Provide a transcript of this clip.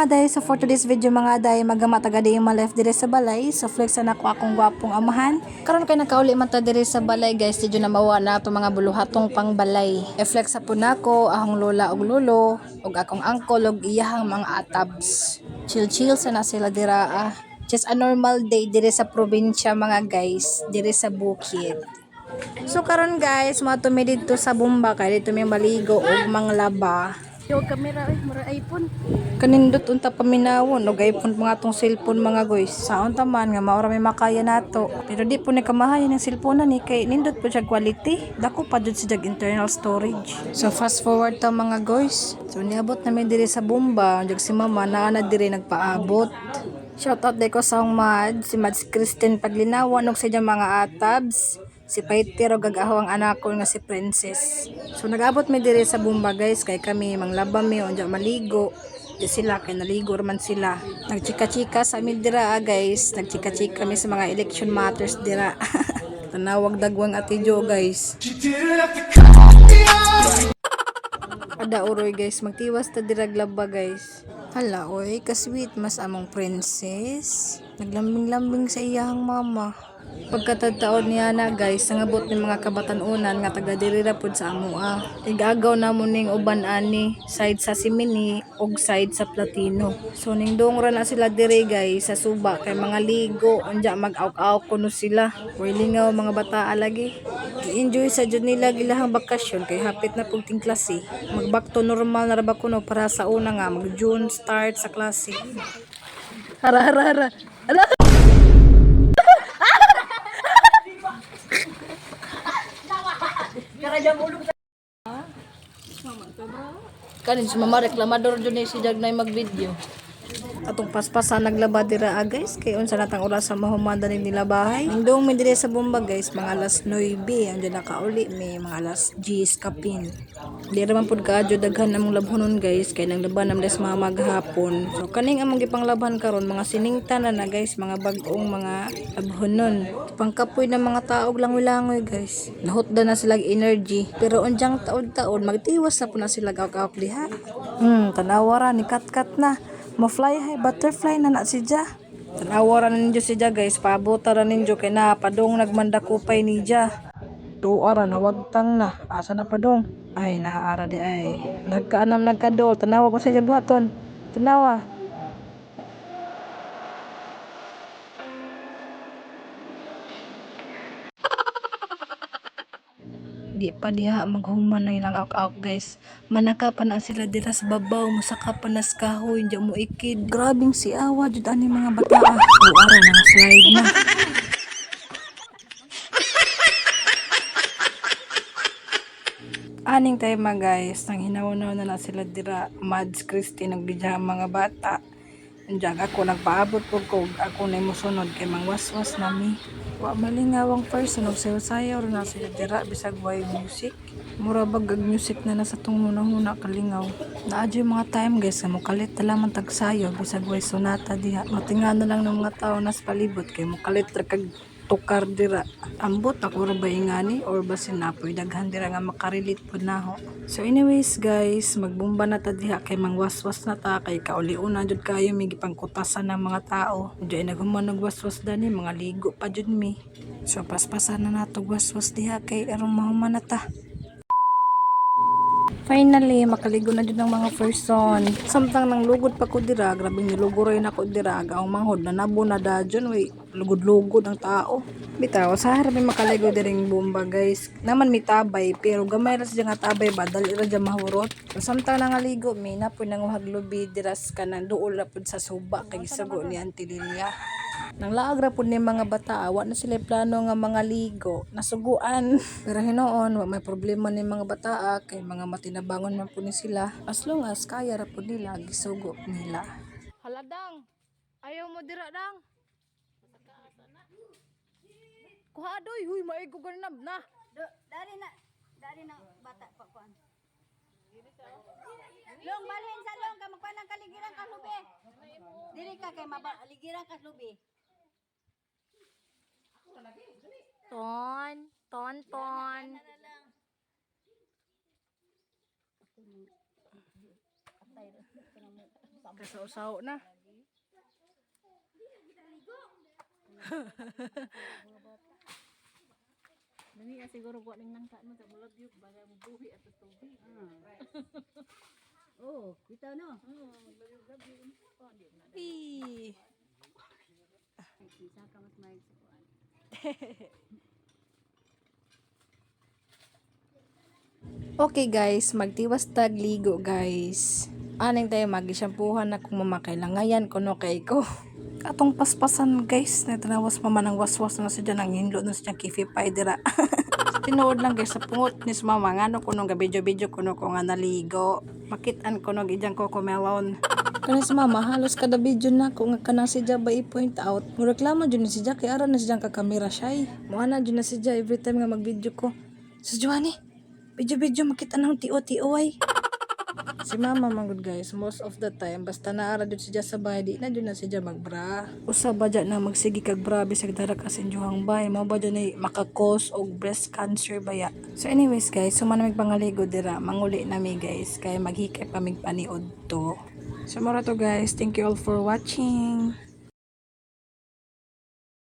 mga day, so for today's video mga day, magama taga di yung left dire sa balay. So flex na ako akong gwapong amahan. Karon kay nakauli man ta dire sa balay guys, didyo na mawa na to mga buluhatong pang balay. E-flex sa po nako ahong lola ug lolo ug akong uncle ug iyahang mga atabs. Chill chill sa na sila dira ah. Just a normal day dire sa probinsya mga guys, dire sa bukid. So karon guys, mga tumi dito sa Bumba kay dito may maligo ug manglaba. Yung camera ay mura iPhone. Kanindot unta paminawon og iPhone mga tong cellphone mga guys. Saon ta man nga maura may makaya nato. Pero di po ni kamahayan ng cellphone ni kay nindot po siya quality. Dako pa jud siya internal storage. So fast forward ta mga guys. So niabot namin diri sa Bumba, og si mama naa na diri nagpaabot. Shoutout day ko sa akong mad, si Mads Kristen Paglinawan og sa mga atabs si Paiter o gagaho ang anak ko nga si Princess. So nagabot mi dire sa Bumba guys kay kami manglaba mi unja maligo. Di sila kay naligo man sila. Nagchika-chika sa amin dira ah, guys. Nagchika-chika kami sa mga election matters dira. Tanawag dagwang ati Jo guys. Ada uroy guys, magtiwas ta dirag laba guys. Hala oy, kasweet mas among princess. Naglambing-lambing sa iyang mama. Pagkatataon niya na guys, nangabot ni mga kabatanunan nga taga diri ra pud sa amua. Igagaw na mo ning uban ani, side sa Simini ug side sa Platino. So ning dongra na sila diri guys sa suba kay mga ligo, unya mag-aw-aw kuno sila. Way lingaw mga bata lagi. Enjoy sa jud nila gilahang bakasyon kay hapit na pugting klase. Mag back to normal na ra ba kuno para sa una nga mag June start sa klase. Hara hara hara. Hara. Kanin si mama reklamador dun eh si Jagnay mag-video. Atong paspasan naglaba dira ah, guys kay unsa natang oras sa mahumanda ni nila bahay. Indong mi sa bomba guys mga alas 9 ang nakauli may mga alas 10 kapin. Di ra man pud kaadyo daghan among labhonon guys kay nang laban nam des mga maghapon. So kaning among gipanglaban karon mga siningtan na na guys mga bag-ong mga labhonon. Pangkapoy ng mga taog langoy-langoy guys. Nahutda na sila energy pero unjang taod-taod magtiwas na po na sila gawak diha. Hmm, tanawara ni kat-kat na. Ma-fly high butterfly na na si Ja. Tanawara na ninyo si Ja guys. Paabota ra ninyo kay na padong nagmanda kupay ni Ja. Tuara na wagtang na. Asa na padong? Ay, nahaara di ay. Nagkaanam nagkadol. Tanawa ko sa iya buhaton. Tanawa. Di pa diha maghuman na ilang out guys. Manaka pa na sila dira sa babaw, musaka pa na kahoy, di mo ikid. Grabing si awa, jud ani mga bata. Tuara na nga slide na. Aning tayo guys, nang hinaw-naw na na sila dira, Mads Christy, nagbidya mga bata. Andiyan ako nagpaabot po ko, ako na musunod kay mang waswas nami. Wa malingawang person of sayo sayo na sila dira bisag way music. Mura bagag music na nasa tong huna kalingaw. Naadyo mga time guys, nga mukalit na lamang tagsayo bisag way sonata diha. Matinga na lang ng mga tao nas palibot kay mukalit ra kag tukar dira. Ambot ako ra ba ingani or basin napoy daghan dira nga makarelate pud naho. So anyways guys, magbumba na ta diha kay mangwaswas na ta kay kauliuna jud kayo may gipangkutasan ng mga tao. Diyan naghuman nagwaswas dani mga ligo pa jud mi. So paspasan na nato waswas diha kay aron mahuman na ta. Finally, makaligo na dyan ng mga person. Samtang nang lugod pa ko dira, grabe niluguroy na ko dira, ang manghod na nabo na dadyon, way, lugod-lugod ang tao. Bitaw, sa harap may makaligo diring bomba guys. Naman may tabay, pero gamay ra siya nga tabay ba, dali ra dyan mahurot. Samtang nangaligo, may napoy nanguhag lubi diras ka na dool ra pud sa suba, kay gisago ni Auntie Lilia. Nang laag ra pud ni mga bata, wa na sila plano nga mga ligo, nasuguan. Pero hinoon, wa may problema ni mga bata kay mga matinabangon man pud ni sila. As long as kaya ra pud nila gisugo nila. Haladang, ayaw mo dira dang. Kuha doy, huy maigo ganab na. Dari na, dari na bata pa kuan. Long balhin sa long ka magkuan ng kaligiran ka lubi. Dili ka kay mabaligiran ka lubi. Ton, ton, ton. Patay. Kasaw-saw na. Dami ka siguro ko ning nangka mo sa mulab yun. Baga mo buhi at tubig. Oh, kita no. Eee. Isa ka mas sa kuan. Okay guys, magtiwas tag guys. Aning tayo magishampuhan na kung mamakailangayan kuno kay ko. Atong paspasan guys, natanawas pa man ang waswas na siya nang hinlo na siya kifipay dira. Tinuod lang guys sa pungot ni mama ngano kuno ga video-video kuno ko nga naligo. Makitaan kuno gijang ko kumelon. Kani sa mama halos kada video na ko nga kanang si ba i-point out. Mo reklamo jud ni si kay ara na siya ka kamera siya. Mo ana jud na si every time nga mag-video ko. Sa Joanny, Video-video makita ng tio-tio ay. Si mama man good guys, most of the time basta naara jud siya sa bahay di na jud na siya magbra. Usa ba dyan na magsigi kag bra bisag dara ka sa injuhang bay, mao ba dyan ay makakos og breast cancer baya. So anyways guys, sumana mig pangaligo dira, manguli nami guys kay maghikay pa mig paniod to. So mura to guys, thank you all for watching.